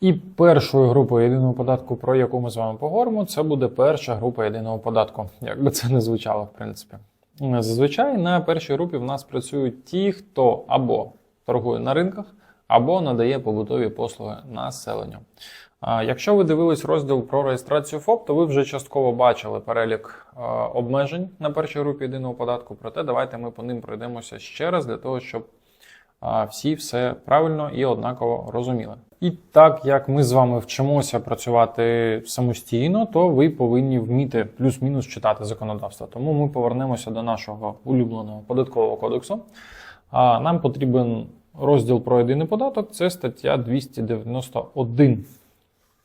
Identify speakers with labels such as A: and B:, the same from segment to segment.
A: І першою групою єдиного податку, про яку ми з вами поговоримо, це буде перша група єдиного податку. Як би це не звучало, в принципі. Зазвичай на першій групі в нас працюють ті, хто або торгує на ринках, або надає побутові послуги населенню. Якщо ви дивились розділ про реєстрацію ФОП, то ви вже частково бачили перелік обмежень на першій групі єдиного податку. Проте давайте ми по ним пройдемося ще раз для того, щоб всі все правильно і однаково розуміли. І так як ми з вами вчимося працювати самостійно, то ви повинні вміти плюс-мінус читати законодавство. Тому ми повернемося до нашого улюбленого податкового кодексу. Нам потрібен розділ про єдиний податок, це стаття 291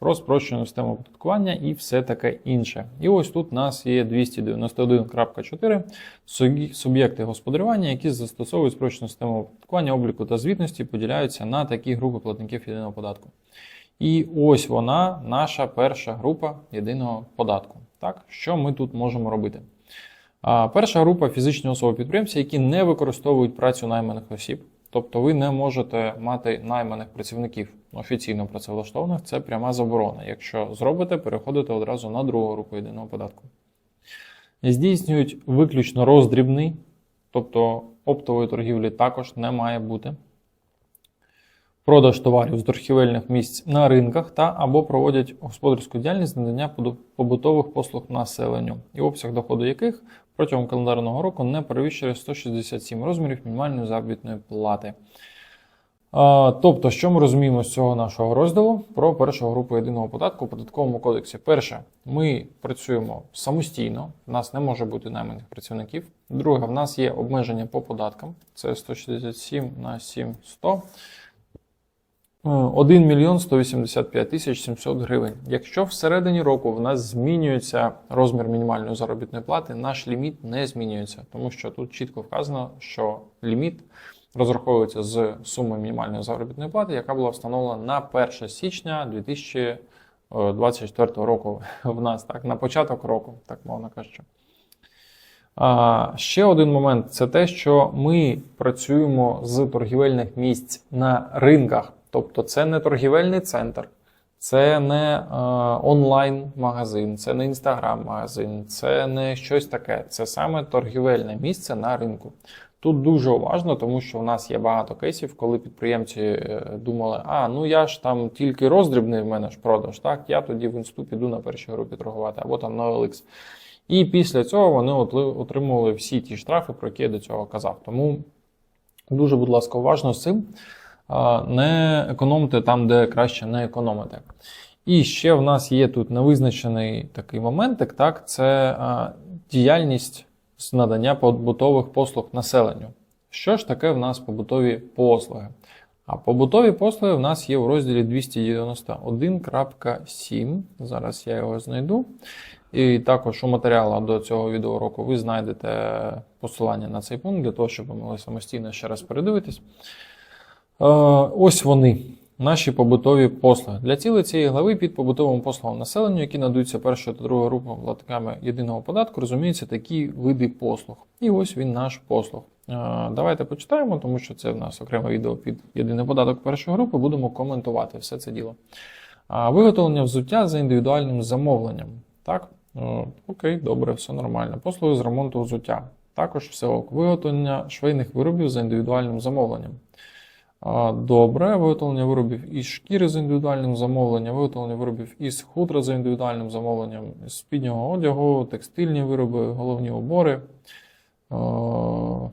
A: про спрощену систему оподаткування і все таке інше. І ось тут у нас є 291.4 суб'єкти господарювання, які застосовують спрощену систему оподаткування, обліку та звітності, поділяються на такі групи платників єдиного податку. І ось вона, наша перша група єдиного податку. Так, що ми тут можемо робити? Перша група фізичні особи-підприємці, які не використовують працю найманих осіб. Тобто ви не можете мати найманих працівників офіційно працевлаштованих, це пряма заборона. Якщо зробите, переходите одразу на другу групу єдиного податку. Здійснюють виключно роздрібний, тобто оптової торгівлі також не має бути. Продаж товарів з торгівельних місць на ринках та або проводять господарську діяльність надання побутових послуг населенню, і обсяг доходу яких протягом календарного року не перевищує 167 розмірів мінімальної заробітної плати. Тобто, що ми розуміємо з цього нашого розділу про першу групу єдиного податку у податковому кодексі? Перше, ми працюємо самостійно, в нас не може бути найманих працівників. Друге, в нас є обмеження по податкам, це 167 на 7100. 1 мільйон 185 тисяч 700 гривень. Якщо всередині року в нас змінюється розмір мінімальної заробітної плати, наш ліміт не змінюється, тому що тут чітко вказано, що ліміт розраховується з суми мінімальної заробітної плати, яка була встановлена на 1 січня 2024 року в нас, так, на початок року, так мовно кажучи. Ще один момент це те, що ми працюємо з торгівельних місць на ринках. Тобто це не торгівельний центр, це не е, онлайн-магазин, це не інстаграм-магазин, це не щось таке. Це саме торгівельне місце на ринку. Тут дуже уважно, тому що в нас є багато кейсів, коли підприємці е, думали, а ну я ж там тільки роздрібний в мене ж продаж, так я тоді в інсту піду на першій групі торгувати, або там на OLX. І після цього вони отримували всі ті штрафи, про які я до цього казав. Тому дуже, будь ласка, уважно з цим. Не економте там, де краще не економити. І ще в нас є тут невизначений такий моментик, так, це діяльність з надання побутових послуг населенню. Що ж таке в нас побутові послуги? А побутові послуги в нас є в розділі 291.7. Зараз я його знайду. І також у матеріалах до цього відеоуроку ви знайдете посилання на цей пункт для того, щоб ви могли самостійно ще раз передивитись. Е, Ось вони, наші побутові послуги. Для цілей цієї глави під побутовим послугам населенню, які надаються першою та другою групами платниками єдиного податку, розуміються такі види послуг. І ось він наш послуг. Е, Давайте почитаємо, тому що це в нас окреме відео під єдиний податок першої групи. Будемо коментувати все це діло. Виготовлення взуття за індивідуальним замовленням. Так, Е, окей, добре, все нормально. Послуги з ремонту взуття. Також все ок. Виготовлення швейних виробів за індивідуальним замовленням. Добре, виготовлення виробів із шкіри з індивідуальним замовленням, виготовлення виробів із хутра за індивідуальним замовленням, з спіднього одягу, текстильні вироби, головні убори. В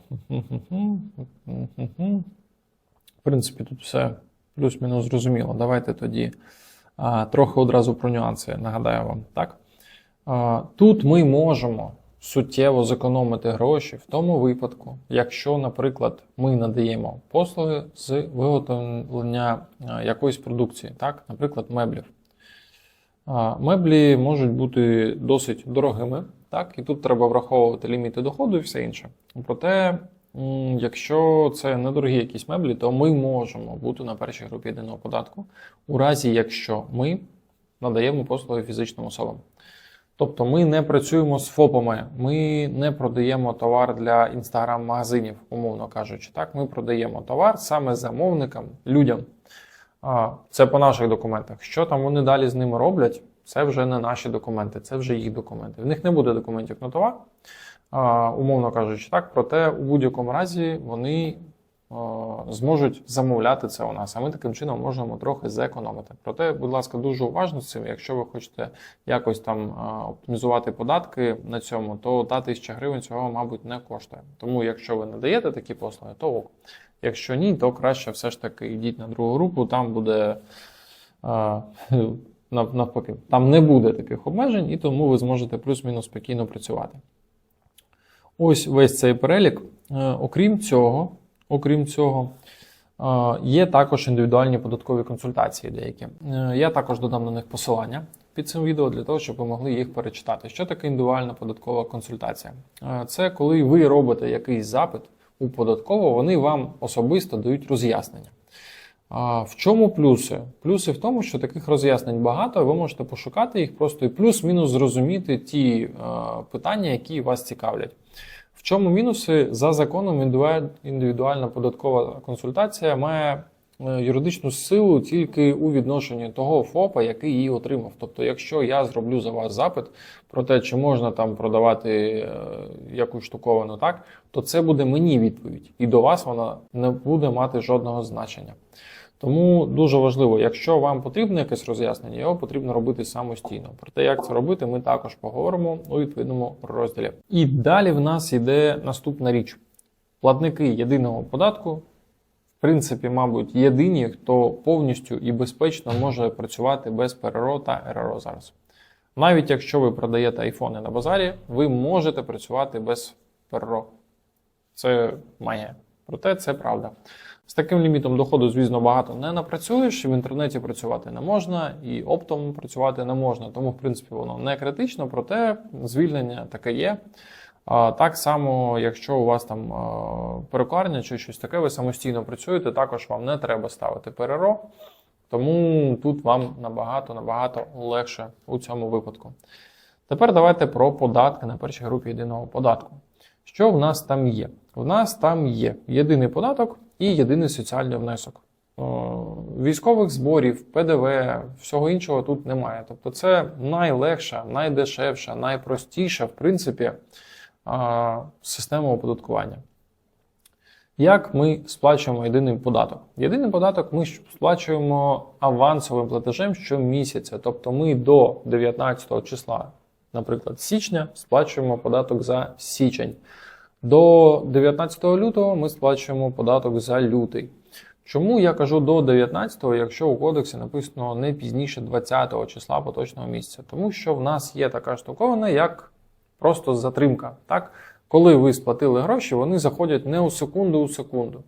A: принципі, тут все плюс-мінус зрозуміло. Давайте тоді трохи одразу про нюанси нагадаю вам. Так? Тут ми можемо суттєво зекономити гроші в тому випадку, якщо, наприклад, ми надаємо послуги з виготовлення якоїсь продукції, так, наприклад, меблів. Меблі можуть бути досить дорогими, так, і тут треба враховувати ліміти доходу і все інше. Проте, якщо це недорогі якісь меблі, то ми можемо бути на першій групі єдиного податку, у разі якщо ми надаємо послуги фізичним особам. Тобто ми не працюємо з ФОПами, ми не продаємо товар для інстаграм-магазинів, умовно кажучи. Так, ми продаємо товар саме замовникам, людям. Це по наших документах. Що там вони далі з ними роблять, це вже не наші документи, це вже їх документи. В них не буде документів нотова, а, умовно кажучи, так. Проте у будь-якому разі вони зможуть замовляти це у нас, а ми таким чином можемо трохи зекономити. Проте, будь ласка, дуже уважно з цим. Якщо ви хочете якось там оптимізувати податки на цьому, то та тисяча гривень цього, мабуть, не коштує. Тому, якщо ви надаєте такі послуги, то ок. Якщо ні, то краще все ж таки йдіть на другу групу, там буде а, навпаки, там не буде таких обмежень, і тому ви зможете плюс-мінус спокійно працювати. Ось весь цей перелік. Е, Окрім цього, окрім цього, е, є також індивідуальні податкові консультації деякі. Е, Я також додам на них посилання під цим відео для того, щоб ви могли їх перечитати. Що таке індивідуальна податкова консультація? Е, Це коли ви робите якийсь запит у податково, вони вам особисто дають роз'яснення. В чому плюси? Плюси в тому, що таких роз'яснень багато, ви можете пошукати їх просто і плюс-мінус зрозуміти ті питання, які вас цікавлять. Чому мінуси? За законом індивідуальна податкова консультація має е, юридичну силу тільки у відношенні того ФОПа, який її отримав. Тобто, якщо я зроблю за вас запит про те, чи можна там продавати е, якусь штуковину, так, то це буде мені відповідь, і до вас вона не буде мати жодного значення. Тому дуже важливо, якщо вам потрібно якесь роз'яснення, його потрібно робити самостійно. Про те, як це робити, ми також поговоримо у відповідному розділі. І далі в нас йде наступна річ: платники єдиного податку, в принципі, мабуть, єдині, хто повністю і безпечно може працювати без ПРРО та РРО зараз. Навіть якщо ви продаєте айфони на базарі, ви можете працювати без ПРРО. Це магія. Проте це правда. З таким лімітом доходу, звісно, багато не напрацюєш, в інтернеті працювати не можна, і оптом працювати не можна. Тому, в принципі, воно не критично, проте звільнення таке є. Так само, якщо у вас там перукарня чи щось таке, ви самостійно працюєте, також вам не треба ставити ПРРО. Тому тут вам набагато набагато легше у цьому випадку. Тепер давайте про податки на першій групі єдиного податку. Що в нас там є? У нас там є єдиний податок і єдиний соціальний внесок. Військових зборів, ПДВ, всього іншого тут немає. Тобто це найлегша, найдешевша, найпростіша, в принципі, система оподаткування. Як ми сплачуємо єдиний податок? Єдиний податок ми сплачуємо авансовим платежем щомісяця. Тобто ми до 19 числа, наприклад, січня, сплачуємо податок за січень. До 19 лютого ми сплачуємо податок за лютий. Чому я кажу до 19-го, якщо у кодексі написано не пізніше 20-го числа поточного місяця? Тому що в нас є така штуковина, як просто затримка. Так? Коли ви сплатили гроші, вони заходять не у секунду у секунду.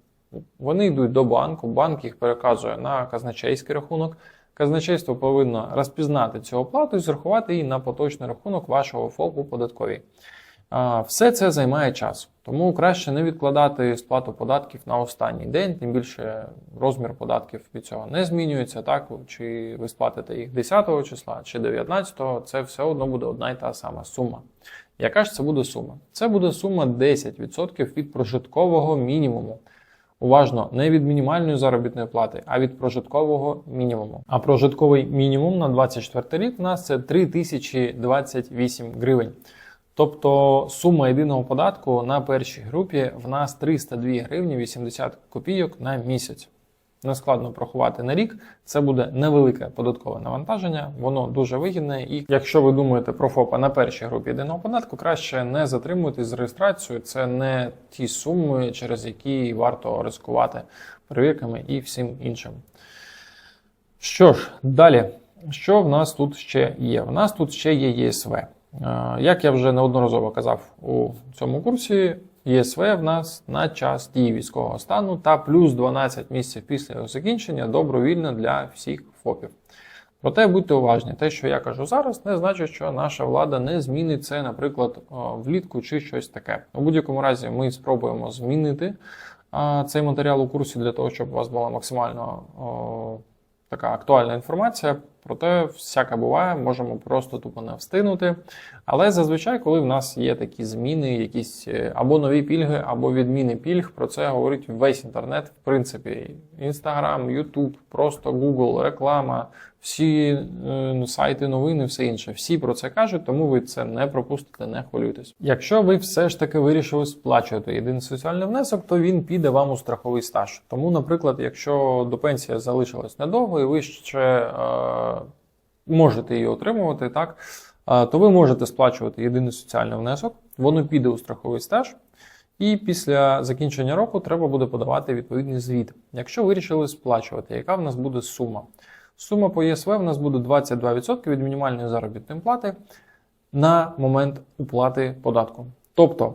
A: Вони йдуть до банку, банк їх переказує на казначейський рахунок. Казначейство повинно розпізнати цю оплату і зрахувати її на поточний рахунок вашого ФОПу податковій. Все це займає час, тому краще не відкладати сплату податків на останній день, тим більше розмір податків від цього не змінюється. Так чи ви сплатите їх 10 числа чи 19, це все одно буде одна й та сама сума. Яка ж це буде сума? Це буде сума 10% від прожиткового мінімуму. Уважно, не від мінімальної заробітної плати, а від прожиткового мінімуму. А прожитковий мінімум на 24 рік у нас це 3028 гривень. Тобто сума єдиного податку на першій групі в нас 302 гривні 80 копійок на місяць. Нескладно порахувати на рік. Це буде невелике податкове навантаження, воно дуже вигідне. І якщо ви думаєте про ФОПа на першій групі єдиного податку, краще не затримуйтесь з реєстрацією. Це не ті суми, через які варто ризикувати перевірками і всім іншим. Що ж, далі, що в нас тут ще є? В нас тут ще є ЄСВ. Е, Як я вже неодноразово казав у цьому курсі, ЄСВ в нас на час дії військового стану та плюс 12 місяців після його закінчення добровільно для всіх ФОПів. Проте будьте уважні, те, що я кажу зараз, не значить, що наша влада не змінить це, наприклад, влітку чи щось таке. У будь-якому разі ми спробуємо змінити цей матеріал у курсі для того, щоб у вас була максимально така актуальна інформація. Проте всяке буває, можемо просто тупо не встигнути. Але зазвичай, коли в нас є такі зміни, якісь е, або нові пільги, або відміни пільг, про це говорить весь інтернет, в принципі, Інстаграм, Ютуб, просто Google, реклама, всі е, сайти новини, все інше. Всі про це кажуть, тому ви це не пропустите, не хвилюйтесь. Якщо ви все ж таки вирішили сплачувати єдиний соціальний внесок, то він піде вам у страховий стаж. Тому, наприклад, якщо до пенсії залишилось недовго, і ви ще е, можете її отримувати, так е, то ви можете сплачувати єдиний соціальний внесок, воно піде у страховий стаж. І після закінчення року треба буде подавати відповідний звіт. Якщо вирішили сплачувати, яка в нас буде сума? Сума по ЄСВ в нас буде 22% від мінімальної заробітної плати на момент уплати податку. Тобто е,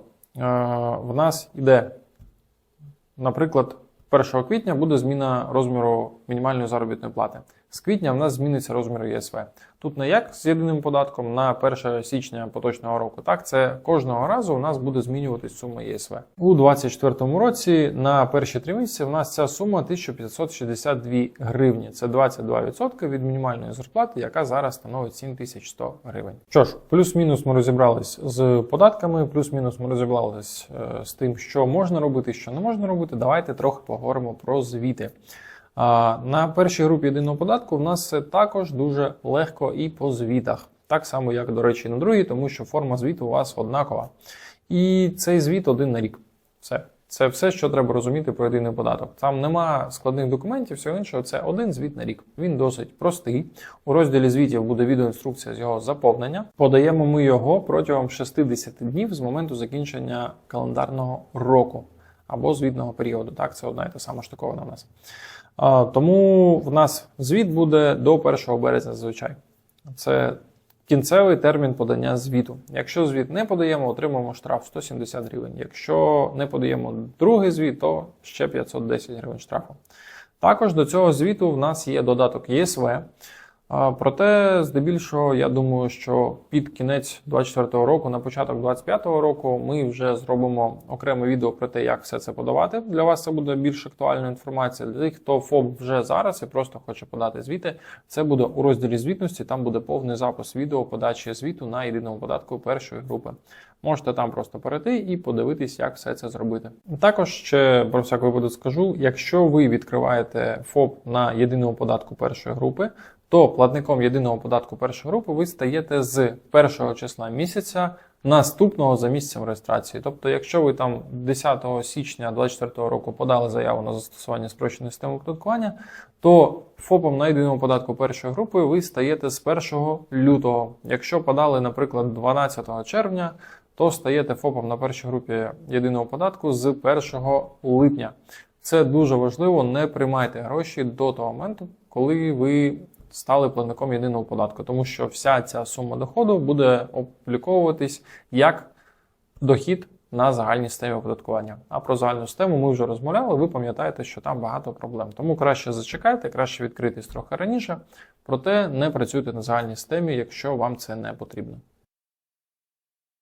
A: в нас йде, наприклад, 1 квітня буде зміна розміру мінімальної заробітної плати. З квітня в нас зміниться розмір ЄСВ. Тут не як з єдиним податком на 1 січня поточного року. Так, це кожного разу у нас буде змінюватись сума ЄСВ. У 2024 році на перші три місяці в нас ця сума 1562 гривні. Це 22% від мінімальної зарплати, яка зараз становить 7100 гривень. Що ж, плюс-мінус ми розібрались з податками, плюс-мінус ми розібрались е, з тим, що можна робити, що не можна робити. Давайте трохи поговоримо про звіти. На першій групі єдиного податку в нас все також дуже легко і по звітах. Так само, як, до речі, на другій, тому що форма звіту у вас однакова. І цей звіт один на рік. Все. Це все, що треба розуміти про єдиний податок. Там нема складних документів, всього іншого. Це один звіт на рік. Він досить простий. У розділі звітів буде відеоінструкція з його заповнення. Подаємо ми його протягом 60 днів з моменту закінчення календарного року або звітного періоду. Так, це одна і та сама штукована в нас. Тому в нас звіт буде до 1 березня зазвичай. Це кінцевий термін подання звіту. Якщо звіт не подаємо, отримаємо штраф 170 гривень. Якщо не подаємо другий звіт, то ще 510 гривень штрафу. Також до цього звіту в нас є додаток ЄСВ. Проте, здебільшого, я думаю, що під кінець 2024 року, на початок 2025 року, ми вже зробимо окреме відео про те, як все це подавати. Для вас це буде більш актуальна інформація. Для тих, хто ФОП вже зараз і просто хоче подати звіти, це буде у розділі звітності. Там буде повний запис відео подачі звіту на єдиному податку першої групи. Можете там просто перейти і подивитись, як все це зробити. Також ще про всяк випадок скажу: якщо ви відкриваєте ФОП на єдиному податку першої групи, то платником єдиного податку першої групи ви стаєте з першого числа місяця наступного за місяцем реєстрації. Тобто, якщо ви там 10 січня 2024 року подали заяву на застосування спрощеної системи оподаткування, то ФОПом на єдиному податку першої групи ви стаєте з 1 лютого. Якщо подали, наприклад, 12 червня, то стаєте ФОПом на першій групі єдиного податку з 1 липня. Це дуже важливо, не приймайте гроші до того моменту, коли ви стали платником єдиного податку, тому що вся ця сума доходу буде обліковуватись як дохід на загальній системі оподаткування. А про загальну систему ми вже розмовляли. Ви пам'ятаєте, що там багато проблем. Тому краще зачекайте, краще відкритись трохи раніше, проте не працюйте на загальній системі, якщо вам це не потрібно.